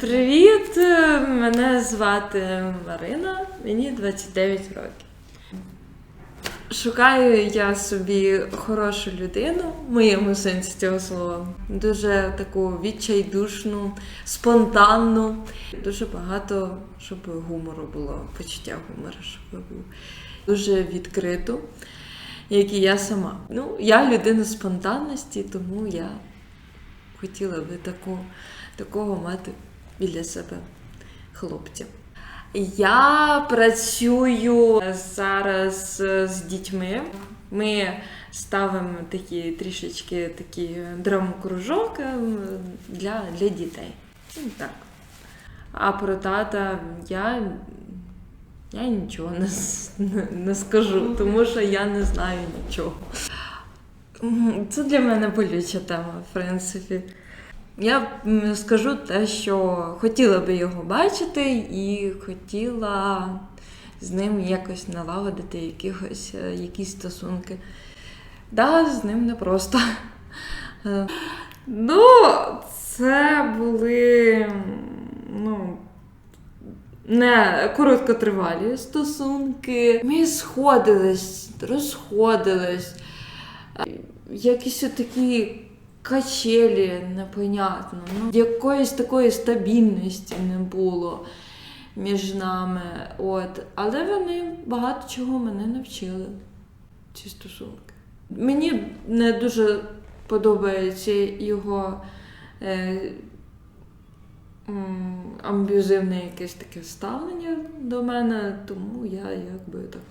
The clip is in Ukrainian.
Привіт! Мене звати Марина, мені 29 років. Шукаю я собі хорошу людину, в моєму сенсі цього слова. Дуже таку відчайдушну, спонтанну. Дуже багато, щоб гумору було, почуття гумору, щоб був. Дуже відкриту, як і я сама. Ну, я людина спонтанності, тому я хотіла би таку, такого мати біля себе хлопця. Я працюю зараз з дітьми. Ми ставимо такі трішечки такі драмокружок ем, для, для дітей. Ну, так. А про тата я, я нічого не, не скажу, тому що я не знаю нічого. Це для мене болюча тема, в принципі. Я скажу те, що хотіла би його бачити, і хотіла з ним якось налагодити якихось, е, якісь стосунки. Да, з ним непросто. Ну, це були ну, не короткотривалі стосунки. Ми сходились, розходились. Якісь такі качелі, непонятно. Ну, якоїсь такої стабільності не було між нами. От. Але вони багато чого мене навчили, ці стосунки. Мені не дуже подобається його е, амбюзивне якесь таке ставлення до мене, тому я якби так